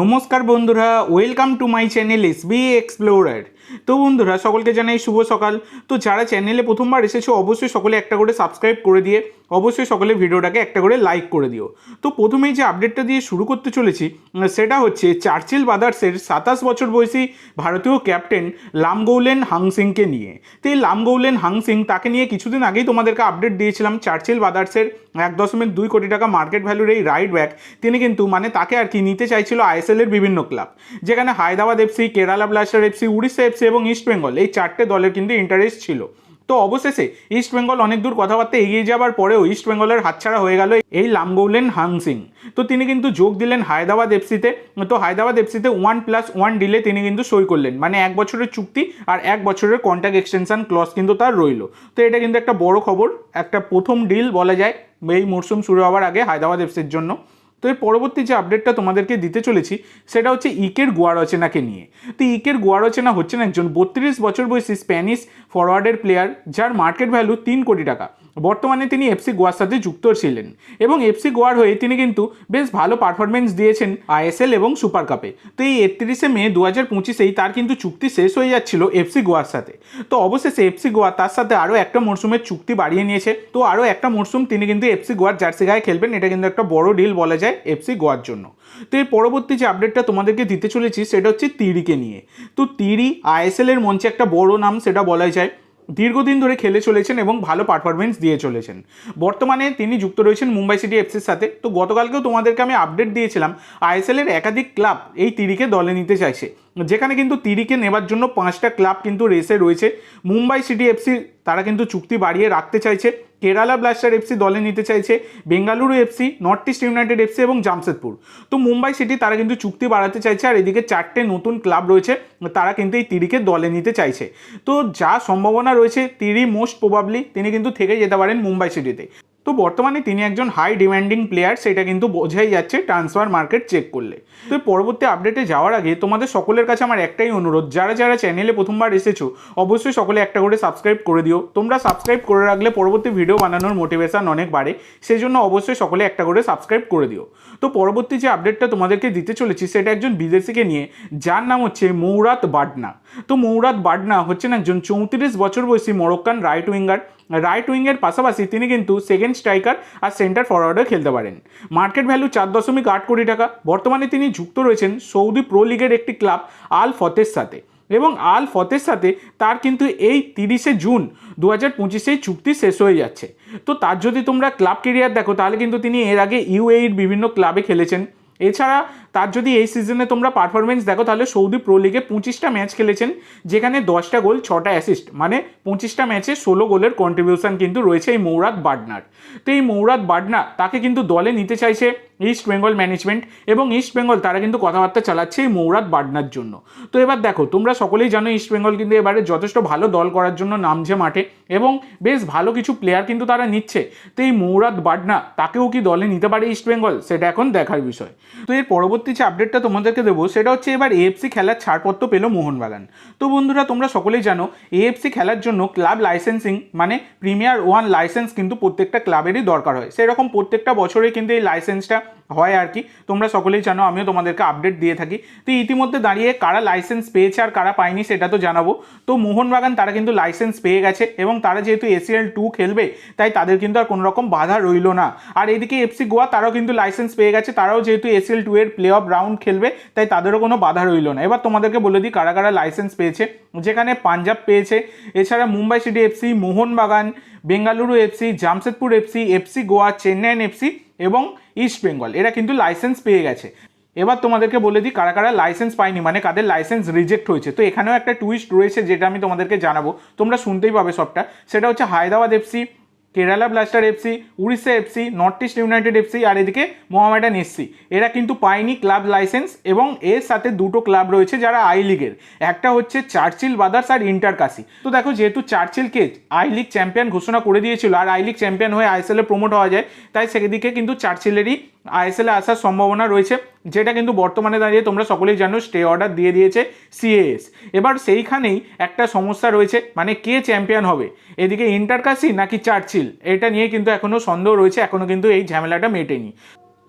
নমস্কার বন্ধুরা welcome to my channel S B explorer তো বন্ধুরা, সকলকে জানাই শুভ সকাল। তো যারা চ্যানেলে প্রথমবার এসেছ, অবশ্যই সকলে একটা করে সাবস্ক্রাইব করে দিয়ে, অবশ্যই সকলে ভিডিওটাকে একটা করে লাইক করে দিও। তো প্রথমেই যে আপডেটটা দিয়ে শুরু করতে চলেছি, সেটা হচ্ছে চার্চিল বাদার্সের সাতাশ বছর বয়সী ভারতীয় ক্যাপ্টেন লামগৌলেন হাংসিংকে নিয়ে। তো এই লামগৌলেন হাংসিং, তাকে নিয়ে কিছুদিন আগেই তোমাদেরকে আপডেট দিয়েছিলাম চার্চিল বাদার্সের এক দশমিক দুই কোটি টাকা মার্কেট ভ্যালুর এই রাইট ব্যাক তিনি কিন্তু মানে তাকে আর কি নিতে চাইছিল আইএসএল এর বিভিন্ন ক্লাব, যেখানে Hyderabad FC Kerala blaster FC Orissa FC এবং ইস্ট বেঙ্গল এই চারটে দলের কিন্তু ইন্টারেস্ট ছিল। তো অবশেষে ইস্ট বেঙ্গল অনেক দূর কথাবার্তা এগিয়ে যাবার পরেও ইস্ট বেঙ্গলের হাতছাড়া হয়ে গেল এই লামগৌলেন হাংসিং তো তিনি কিন্তু যোগ দিলেন হায়দ্রাবাদ এফসিতে তো। হায়দ্রাবাদ এফসিতে ওয়ান প্লাস ওয়ান ডিলে তিনি কিন্তু সই করলেন। মানে এক বছরের চুক্তি আর এক বছরের কন্ট্যাক্ট এক্সটেনশন ক্লজ কিন্তু তার রইল। তো এটা কিন্তু একটা বড় খবর, একটা প্রথম ডিল বলা যায়। এই মরশুম শুরু হওয়ার আগে হায়দ্রাবাদ এফসির জন্য। তো এর পরবর্তী যে আপডেটটা তোমাদেরকে দিতে চলেছি, সেটা হচ্ছে ইকের গোয়ারচেনাকে নিয়ে। তো ইকের গোয়ারচেনা হচ্ছেন একজন বত্রিশ বছর বয়সী স্প্যানিশ ফরওয়ার্ডের প্লেয়ার যার মার্কেট ভ্যালু তিন কোটি টাকা। বর্তমানে তিনি এফসি গোয়ার সাথে যুক্ত ছিলেন এবং এফসি গোয়ার হয়ে তিনি কিন্তু বেশ ভালো পারফরমেন্স দিয়েছেন আইএসএল এবং সুপার কাপে তো এই একত্রিশে মে দু হাজার পঁচিশেই তার কিন্তু চুক্তি শেষ হয়ে যাচ্ছিল এফসি গোয়ার সাথে। তো অবশেষে এফসি গোয়া তার সাথে আরও একটা মরশুমের চুক্তি বাড়িয়ে নিয়েছে। তো আরও একটা মরশুম তিনি কিন্তু এফসি গোয়ার জার্সি গায়ে খেলবেন, এটা কিন্তু একটা বড় ডিল বলা যায় এফসি গোয়ার জন্য। তো এর পরবর্তী যে আপডেটটা তোমাদেরকে দিতে চলেছি, সেটা হচ্ছে তিরিকে নিয়ে। তো তিরি আইএসএল এর মঞ্চে একটা বড় নাম, সেটা বলা যায় দীর্ঘদিন ধরে খেলে চলেছেন এবং ভালো পারফরমেন্স দিয়ে চলেছেন। বর্তমানে তিনি যুক্ত রয়েছেন মুম্বাই সিটি এফসির সাথে। তো গতকালকেও তোমাদেরকে আমি আপডেট দিয়েছিলাম আইএসএল এর একাধিক ক্লাব এই তিরিকে দলে নিতে চাইছে। যেখানে কিন্তু তিরিকে নেবার জন্য পাঁচটা ক্লাব কিন্তু রেসে রয়েছে। মুম্বাই সিটি এফসি তারা কিন্তু চুক্তি বাড়িয়ে রাখতে চাইছে। কেরালা ব্লাস্টার এফসি দলে নিতে চাইছে Bengaluru FC north east united FC এবং জামশেদপুর তো মুম্বাই সিটি তারা কিন্তু চুক্তি বাড়াতে চাইছে আর এদিকে চারটে নতুন ক্লাব রয়েছে, তারা কিন্তু এই তিরিকে দলে নিতে চাইছে। তো যা সম্ভাবনা রয়েছে, তিরি মোস্ট প্রবাবলি তিনি কিন্তু থেকে যেতে পারেন মুম্বাই সিটিতে তো বর্তমানে তিনি একজন হাই ডিমান্ডিং প্লেয়ার সেটা কিন্তু বোঝাই যাচ্ছে ট্রান্সফার মার্কেট চেক করলে। তো পরবর্তী আপডেটে যাওয়ার আগে তোমাদের সকলের কাছে আমার একটাই অনুরোধ, যারা যারা চ্যানেলে প্রথমবার এসেছ, অবশ্যই সকলে একটা করে সাবস্ক্রাইব করে দিও। তোমরা সাবস্ক্রাইব করে রাখলে পরবর্তী ভিডিও বানানোর মোটিভেশন অনেক বাড়ে সেই জন্য অবশ্যই সকলে একটা করে সাবস্ক্রাইব করে দিও। তো পরবর্তী যে আপডেটটা তোমাদেরকে দিতে চলেছি, সেটা একজন বিদেশিকে নিয়ে, যার নাম হচ্ছে মৌরাত বাডনা। তো মৌরাত বাডনা হচ্ছেন একজন চৌত্রিশ বছর বয়সী মরক্কান রাইট উইঙ্গার রাইট উইংয়ের পাশাপাশি তিনি কিন্তু সেকেন্ড স্ট্রাইকার আর সেন্টার ফরওয়ার্ডও খেলতে পারেন। মার্কেট ভ্যালু চার দশমিক আট কোটি টাকা। বর্তমানে তিনি যুক্ত রয়েছেন সৌদি প্রো লিগের একটি ক্লাব আল ফতের সাথে। এবং আল ফতের সাথে তার কিন্তু এই তিরিশে জুন দু হাজার পঁচিশেই চুক্তি শেষ হয়ে যাচ্ছে। তো তার যদি তোমরা ক্লাব কেরিয়ার দেখো, তাহলে কিন্তু তিনি এর আগে ইউএইর বিভিন্ন ক্লাবে খেলেছেন। এছাড়া তার যদি এই সিজনে তোমরা পারফরমেন্স দেখো, তাহলে সৌদি প্রো লিগে পঁচিশটা ম্যাচ খেলেছেন, যেখানে দশটা গোল, ছটা অ্যাসিস্ট মানে পঁচিশটা ম্যাচে ষোলো গোলের কন্ট্রিবিউশন কিন্তু রয়েছে এই মৌরাত বাডনার। তো এই মৌরাত বাডনা তাকে কিন্তু দলে নিতে চাইছে ইস্ট বেঙ্গল ম্যানেজমেন্ট এবং ইস্ট বেঙ্গল তারা কিন্তু কথাবার্তা চালাচ্ছে এই মৌরাত বাডনার জন্য। তো এবার দেখো, তোমরা সকলেই জানো ইস্ট বেঙ্গল কিন্তু এবারে যথেষ্ট ভালো দল করার জন্য নামছে মাঠে এবং বেশ ভালো কিছু প্লেয়ার কিন্তু তারা নিচ্ছে। তো এই মৌরাত বাডনা তাকেও কি দলে নিতে পারে ইস্ট বেঙ্গল সেটা এখন দেখার বিষয়। তো এর পরবর্তী যে আপডেটটা তোমাদেরকে দেবো, সেটা হচ্ছে এবার এএফসি খেলার ছাড়পত্র পেল মোহনবাগান। তো বন্ধুরা, তোমরা সকলেই জানো এএফসি খেলার জন্য ক্লাব লাইসেন্সিং মানে প্রিমিয়ার ওয়ান লাইসেন্স কিন্তু প্রত্যেকটা ক্লাবেরই দরকার হয়। সেরকম প্রত্যেকটা বছরে কিন্তু এই লাইসেন্সটা হয় আর কি। তোমরা সকলেই জানো, আমিও তোমাদেরকে আপডেট দিয়ে থাকি। তো ইতিমধ্যে দাঁড়িয়ে কারা লাইসেন্স পেয়েছে আর কারা পায়নি সেটা তো জানাব। তো মোহনবাগান তারা কিন্তু লাইসেন্স পেয়ে গেছে এবং তারা যেহেতু এসিএল টু খেলবে, তাই তাদের কিন্তু আর কোনো রকম বাধা রইল না। আর এদিকে এফসি গোয়া তারাও কিন্তু লাইসেন্স পেয়ে গেছে, তারাও যেহেতু এসিএল টু এর প্লে অফ রাউন্ড খেলবে, তাই তাদেরও কোনো বাধা রইল না। এবার তোমাদেরকে বলে দিই কারা কারা লাইসেন্স পেয়েছে। যেখানে পাঞ্জাব পেয়েছে, এছাড়া Mumbai City FC Mohun Bagan, Bengaluru FC Jamshedpur FC FC Goa Chennaiyin FC এবং ইস্ট বেঙ্গল এরা কিন্তু লাইসেন্স পেয়ে গেছে। এবার তোমাদেরকে বলে দিই কারা কারা লাইসেন্স পায়নি মানে কাদের লাইসেন্স রিজেক্ট হয়েছে। তো এখানেও একটা টুইস্ট রয়েছে যেটা আমি তোমাদেরকে জানাব, তোমরা শুনতেই পাবে সবটা। সেটা হচ্ছে Hyderabad FC Kerala blaster FC Orissa FC north east united FC আর এদিকে মোহামেডান এসসি এরা কিন্তু পায়নি ক্লাব লাইসেন্স এবং এর সাথে দুটো ক্লাব রয়েছে যারা আই লিগের একটা হচ্ছে চার্চিল বাদার্স আর ইন্টার কাশি তো দেখো যেহেতু চার্চিলকে আই লিগ চ্যাম্পিয়ন ঘোষণা করে দিয়েছিল আর আই লিগ চ্যাম্পিয়ন হয়ে আইএসএলে প্রমোট হওয়া যায়, তাই সেদিকে কিন্তু চার্চিলেরই আইএসএলে আসার সম্ভাবনা রয়েছে, যেটা কিন্তু বর্তমানে দাঁড়িয়ে তোমরা সকলেই জানো স্টে অর্ডার দিয়ে দিয়েছে সিএএস এবার সেইখানেই একটা সমস্যা রয়েছে মানে কে চ্যাম্পিয়ন হবে? এদিকে ইন্টারকাসি নাকি চার্চিল এটা নিয়ে কিন্তু এখনও সন্দেহ রয়েছে এখনও কিন্তু এই ঝামেলাটা মেটেনি।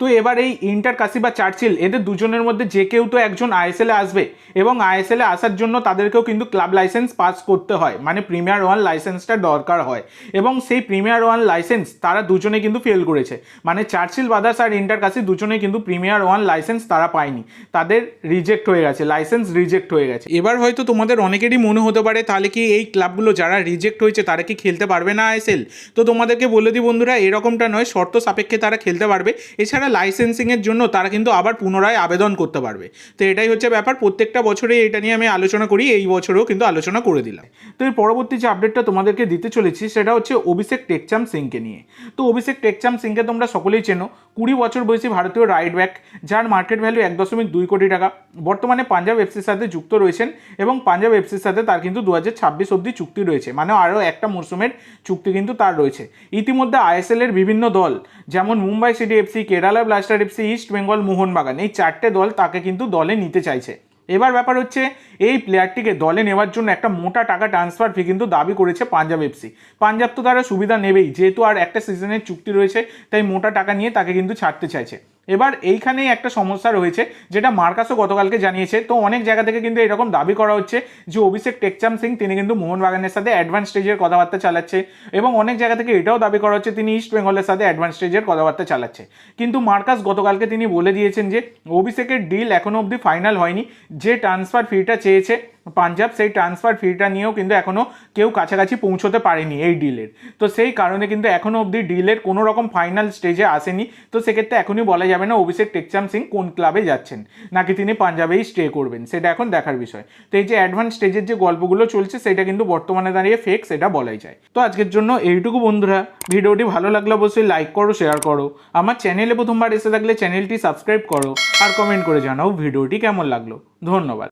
তো এবার এই ইন্টার কাশি বা চার্চিল এদের দুজনের মধ্যে যে কেউ তো একজন আইএসএল আসবে এবং আইএসএল আসার জন্য তাদেরকেও কিন্তু ক্লাব লাইসেন্স পাস করতে হয়। মানে প্রিমিয়ার ওয়ান লাইসেন্সটা দরকার হয় এবং সেই প্রিমিয়ার ওয়ান লাইসেন্স তারা দুজনে কিন্তু ফেল করেছে। মানে চার্চিল বাদার্স আর ইন্টার কাশি দুজনে কিন্তু প্রিমিয়ার ওয়ান লাইসেন্স তারা পায়নি। তাদের রিজেক্ট হয়ে গেছে লাইসেন্স রিজেক্ট হয়ে গেছে। এবার হয়তো তোমাদের অনেকেরই মনে হতে পারে, তাহলে কি এই ক্লাবগুলো যারা রিজেক্ট হয়েছে তারা কি খেলতে পারবে না আইএসএল তো তোমাদেরকে বলে দিই বন্ধুরা, এরকমটা নয়, শর্ত সাপেক্ষে তারা খেলতে পারবে। এছাড়া লাইসেন্সিংয়ের জন্য তারা কিন্তু আবার পুনরায় আবেদন করতে পারবে। তো এটাই হচ্ছে ব্যাপার। প্রত্যেকটা বছরে এটা নিয়ে আমি আলোচনা করি, এই বছরেও কিন্তু আলোচনা করে দিলাম। তো এর পরবর্তী যে আপডেটটা তোমাদেরকে দিতে চলেছি, সেটা হচ্ছে অভিষেক টেকচাম সিংকে নিয়ে। তো অভিষেক টেকচাম সিংকে তোমরা সকলেই চেনো। কুড়ি বছর বয়সী ভারতীয় রাইড ব্যাক যার মার্কেট ভ্যালু এক দশমিক দুই কোটি টাকা। বর্তমানে পাঞ্জাব এফসির সাথে যুক্ত রয়েছেন এবং পাঞ্জাব এফসির সাথে তার কিন্তু দু হাজার ছাব্বিশ অব্দি চুক্তি রয়েছে। মানে আরও একটা মরশুমের চুক্তি কিন্তু তার রয়েছে। ইতিমধ্যে আইএসএল এর বিভিন্ন দল, যেমন Mumbai City FC Kerala blaster FC East Bengal Mohun Bagan এই চারটে দল তাকে কিন্তু দলে নিতে চাইছে। এবার ব্যাপার হচ্ছে, এই প্লেয়ারটিকে দলে নেওয়ার জন্য একটা মোটা টাকা ট্রান্সফার ফি কিন্তু দাবি করেছে পাঞ্জাব এফসি পাঞ্জাব তো তারা সুবিধা নেবেই, যেহেতু আর একটা সিজনের চুক্তি রয়েছে, তাই মোটা টাকা নিয়ে তাকে কিন্তু ছাড়তে চাইছে। এবার এইখানেই একটা সমস্যা রয়েছে, যেটা মার্কাসও গতকালকে জানিয়েছে। তো অনেক জায়গা থেকে কিন্তু এরকম দাবি করা হচ্ছে যে অভিষেক টেকচাম সিং, তিনি কিন্তু মোহনবাগানের সাথে অ্যাডভান্স স্টেজের কথাবার্তা চালাচ্ছে এবং অনেক জায়গা থেকে এটাও দাবি করা হচ্ছে, তিনি ইস্ট বেঙ্গলের সাথে অ্যাডভান্স স্টেজের কথাবার্তা চালাচ্ছে। কিন্তু মার্কাস গতকালকে তিনি বলে দিয়েছেন যে, অভিষেকের ডিল এখনও অবধি ফাইনাল হয়নি। যে ট্রান্সফার ফিটা চেয়েছে পাঞ্জাব সেই ট্রান্সফার ফিটা নিয়েও কিন্তু এখনও কেউ কাছাকাছি পৌঁছতে পারেনি এই ডিলের তো সেই কারণে কিন্তু এখনও অবধি ডিলের কোনো রকম ফাইনাল স্টেজে আসেনি। তো সেক্ষেত্রে এখনই বলা যাবে না অভিষেক টেকচাম সিং কোন ক্লাবে যাচ্ছেন, নাকি তিনি পাঞ্জাবেই স্টে করবেন, সেটা এখন দেখার বিষয়। তো এই যে অ্যাডভান্স স্টেজের যে গল্পগুলো চলছে, সেটা কিন্তু বর্তমানে দাঁড়িয়ে ফেক সেটা বলাই যায়। তো আজকের জন্য এইটুকু বন্ধুরা। ভিডিওটি ভালো লাগলে অবশ্যই লাইক করো শেয়ার করো। আমার চ্যানেলে প্রথমবার এসে থাকলে চ্যানেলটি সাবস্ক্রাইব করো, আর কমেন্ট করে জানাও ভিডিওটি কেমন লাগল। ধন্যবাদ।